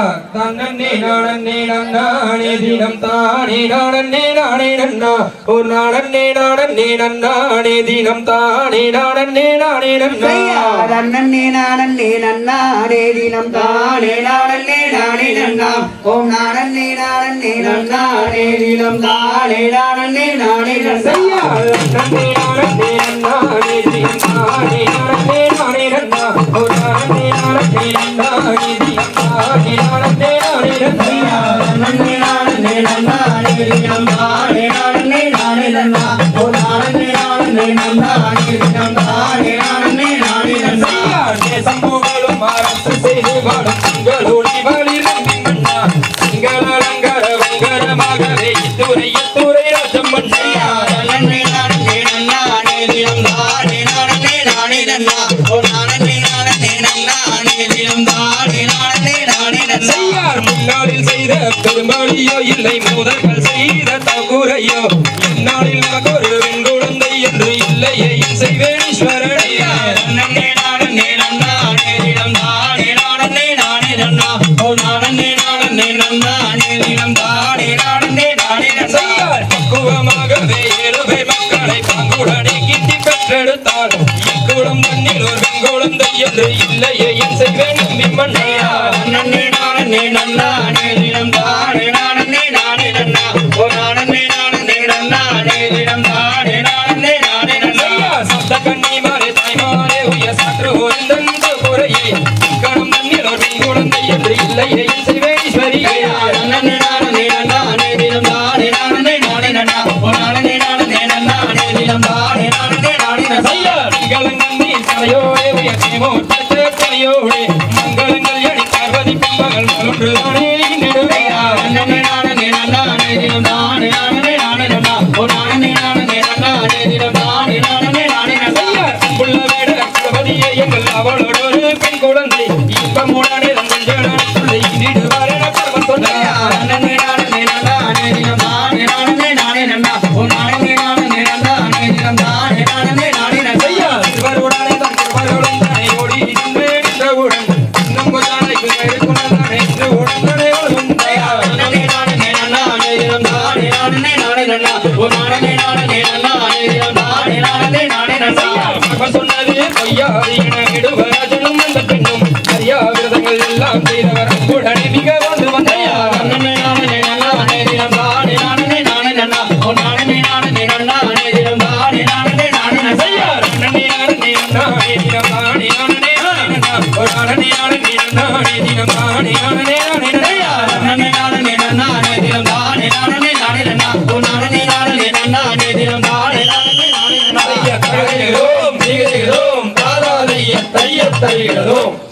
தன்னே நாடன்னே நன்னானே தினம் தானே நாடன்னே நானே நன்னா ஒரு நாடன்னே நாடன்னே நன்னானே தினம் தானே நாடன்னே நானே நன்னா தன்னே நாடன்னே நன்னானே தினம் தானே நாடன்னே நானே நன்னா ஓம் நாடன்னே நாடன்னே நன்னானே தினம் தானே நாடன்னே நானே நன்னா தன்னே நாடன்னே நன்னானே தினம் தானே நாடன்னே நானே நன்னா ஒரு நாடன்னே நாடன்னே நன்னானே பெரும்பாலியோ இல்லை மோதல்கள் செய்த தகுரையோ இல்லையே. என் செய்வேன் நம்பி மன்னா நன்னே நானே நன்னா நேரி தலையோடு மங்களங்கள் எடி பார்வதி பொங்கல் ஒன்று தானே நடுவையா நானே நானே நானே நானே. சொன்னது பொய்யா என விடுவது Tay.